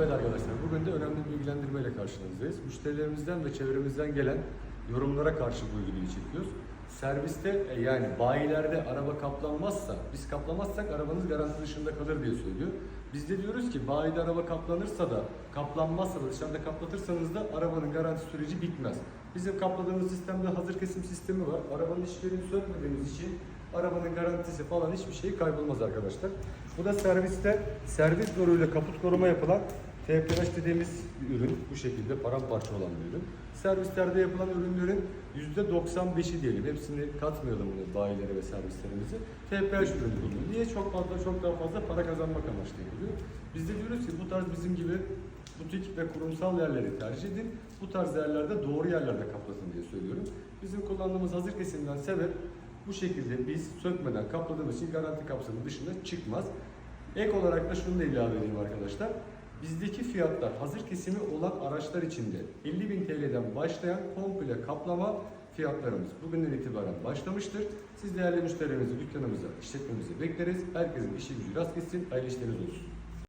Evet arkadaşlar, bugün de önemli bir bilgilendirmeyle karşınızdayız. Müşterilerimizden ve çevremizden gelen yorumlara karşı bu videoyu çekiyoruz. Serviste e, yani bayilerde araba kaplanmazsa, biz kaplamazsak arabanız garanti dışında kalır diye söylüyor. Biz de diyoruz ki bayide araba kaplanırsa da, kaplanmazsa da dışarıda kaplatırsanız da arabanın garanti süreci bitmez. Bizim kapladığımız sistemde hazır kesim sistemi var. Arabanın hiçbirini sökmediğimiz için arabanın garantisi falan hiçbir şey kaybolmaz arkadaşlar. Bu da serviste servis boruyla kaput koruma yapılan TPH dediğimiz bir ürün. Bu şekilde paramparça olan bir ürün. Servislerde yapılan ürünlerin %95'i diyelim. Hepsini katmayalım bunu bayilere ve servislerimizi. TPH ürünü bulunuyor. Niye? Çok fazla, çok daha fazla para kazanmak amaçlı yapılıyor. Biz de diyoruz ki bu tarz bizim gibi butik ve kurumsal yerleri tercih edin. Bu tarz yerlerde doğru yerlerde kaplatın diye söylüyorum. Bizim kullandığımız hazır kesimden sebep bu şekilde biz sökmeden kapladığımız için garanti kapsamı dışında çıkmaz. Ek olarak da şunu da ilave edeyim arkadaşlar. Bizdeki fiyatlar hazır kesimi olan araçlar içinde 50.000 TL'den başlayan komple kaplama fiyatlarımız bugünden itibaren başlamıştır. Siz değerli müşterilerimizi dükkanımıza, işletmemize bekleriz. Herkesin işi gücü rast gitsin, hayırlı işleriniz olsun.